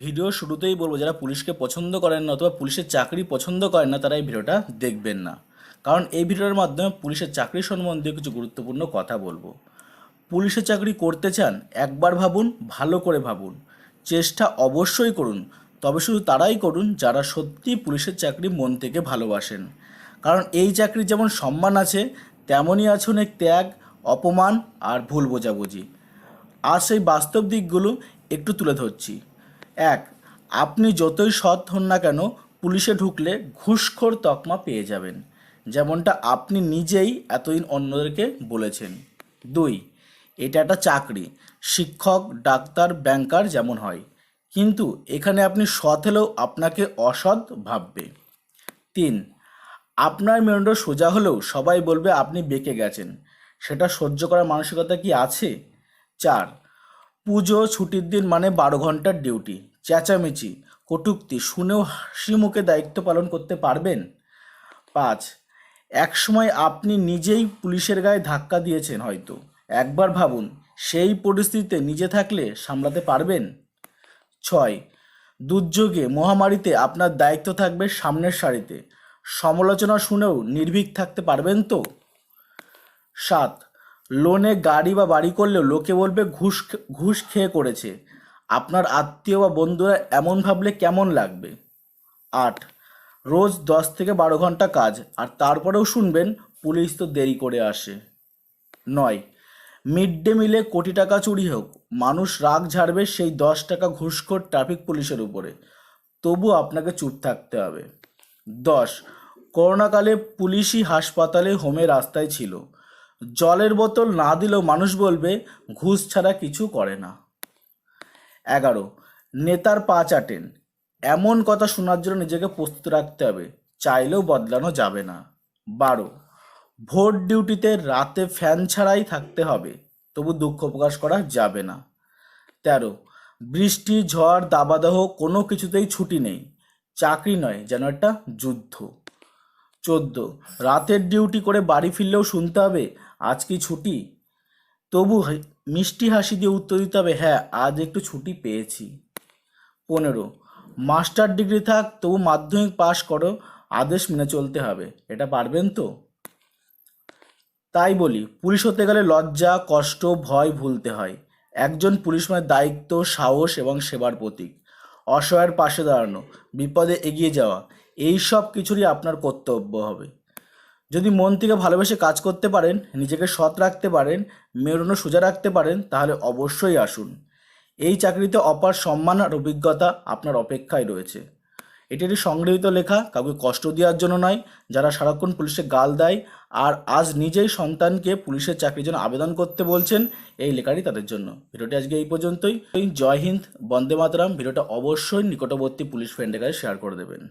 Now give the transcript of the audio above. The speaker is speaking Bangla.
ভিডিও শুরুতেই বলব, যারা পুলিশকে পছন্দ করেন না অথবা পুলিশের চাকরি পছন্দ করেন না, তারা এই ভিডিওটা দেখবেন না। কারণ এই ভিডিওর মাধ্যমে পুলিশের চাকরি সম্বন্ধে কিছু গুরুত্বপূর্ণ কথা বলব। পুলিশের চাকরি করতে চান, একবার ভাবুন, ভালো করে ভাবুন। চেষ্টা অবশ্যই করুন, তবে শুধু তারাই করুন যারা সত্যি পুলিশের চাকরি মন থেকে ভালোবাসেন। কারণ এই চাকরির যেমন সম্মান আছে, তেমনই আছে অনেক ত্যাগ, অপমান আর ভুল বোঝাবুঝি। আর সেই বাস্তব দিকগুলো একটু তুলে ধরছি। এক, আপনি যতই সৎ হন না কেন, পুলিশে ঢুকলে ঘুষখোর তকমা পেয়ে যাবেন। যেমনটা আপনি নিজেই এতদিন অন্যদেরকে বলেছেন। দুই, এটা একটা চাকরি। শিক্ষক, ডাক্তার, ব্যাংকার যেমন হয়। কিন্তু এখানে আপনি সৎ হলেও আপনাকে অসৎ ভাববে। তিন, আপনার মেরুদণ্ড সোজা হলেও সবাই বলবে আপনি বেঁকে গেছেন। সেটা সহ্য করার মানসিকতা কি আছে? চার পুজো ছুটির দিন মানে বারো ঘণ্টার ডিউটি, চেঁচামেচি, কটূক্তি, শুনেও হাসি মুখে দায়িত্ব পালন করতে পারবেন? পাঁচ, একসময় আপনি নিজেই পুলিশের গায়ে ধাক্কা দিয়েছেন হয়তো। একবার ভাবুন, সেই পরিস্থিতিতে নিজে থাকলে সামলাতে পারবেন? ছয়, দুর্যোগে, মহামারীতে আপনার দায়িত্ব থাকবে সামনের সারিতে। সমালোচনা শুনেও নির্ভীক থাকতে পারবেন তো? সাত লোনে গাড়ি বা বাড়ি করলেও লোকে বলবে ঘুষ ঘুষ খেয়ে করেছে। আপনার আত্মীয় বা বন্ধুরা এমন ভাবলে কেমন লাগবে? আট, রোজ দশ থেকে বারো ঘণ্টা কাজ, আর তারপরেও শুনবেন পুলিশ তো দেরি করে আসে। নয়, মিড ডে মিলে কোটি টাকা চুরি হোক। মানুষ রাগ ঝাড়বে সেই দশ টাকা ঘুষখোর ট্রাফিক পুলিশের উপরে। তবু আপনাকে চুপ থাকতে হবে। দশ, করোনাকালে পুলিশই হাসপাতালে হোমে রাস্তায় ছিল। জলের বোতল না দিলেও মানুষ বলবে, ঘুষ ছাড়া কিছু করে না। এগারো, নেতার পা চাটেন। এমন কথা শোনার জন্য নিজেকে প্রস্তুত রাখতে হবে। চাইলেও বদলানো যাবে না। বারো, ভোট ডিউটিতে রাতে ফ্যান ছাড়াই থাকতে হবে। তবু দুঃখ প্রকাশ করা যাবে না। তেরো, বৃষ্টি, ঝড়, দাবাদাহ কোনো কিছুতেই ছুটি নেই। চাকরি নয়, যেন একটা যুদ্ধ। চোদ্দ, রাতের ডিউটি করে বাড়ি ফিরলেও শুনতে হবে আজ কি ছুটি? তবু মিষ্টি হাসি দিয়ে উত্তর দিতে হবে হ্যাঁ আজ একটু ছুটি পেয়েছি। পনেরো, মাস্টার ডিগ্রি থাক, তবু মাধ্যমিক পাশ করো, আদেশ মেনে চলতে হবে, এটা পারবেন তো? তাই বলি, পুলিশ হতে গেলে লজ্জা, কষ্ট, ভয় ভুলতে হয়। একজন পুলিশ মানে দায়িত্ব, সাহস এবং সেবার প্রতীক। অসহায়ের পাশে দাঁড়ানো, বিপদে এগিয়ে যাওয়া, এই সব কিছুরই আপনার কর্তব্য হবে। যদি মন থেকে ভালোবেসে কাজ করতে পারেন, নিজেকে সৎ রাখতে পারেন মেরুনো সোজা রাখতে পারেন, তাহলে অবশ্যই আসুন। এই চাকরিতে অপার সম্মান আর অভিজ্ঞতা আপনার অপেক্ষায় রয়েছে। এটি একটি সংগৃহীত লেখা, কাউকে কষ্ট দেওয়ার জন্য নয়, যারা সারাক্ষণ পুলিশে গাল দেয় আর আজ নিজেই সন্তানকে পুলিশের চাকরির জন্য আবেদন করতে বলছেন, এই লেখাটি তাদের জন্য। ভিডিওটি আজকে এই পর্যন্তই। জয় হিন্দ, বন্দে মাতরম। ভিডিওটা অবশ্যই নিকটবর্তী পুলিশ ফ্রেন্ডের কাছে শেয়ার করে দেবেন।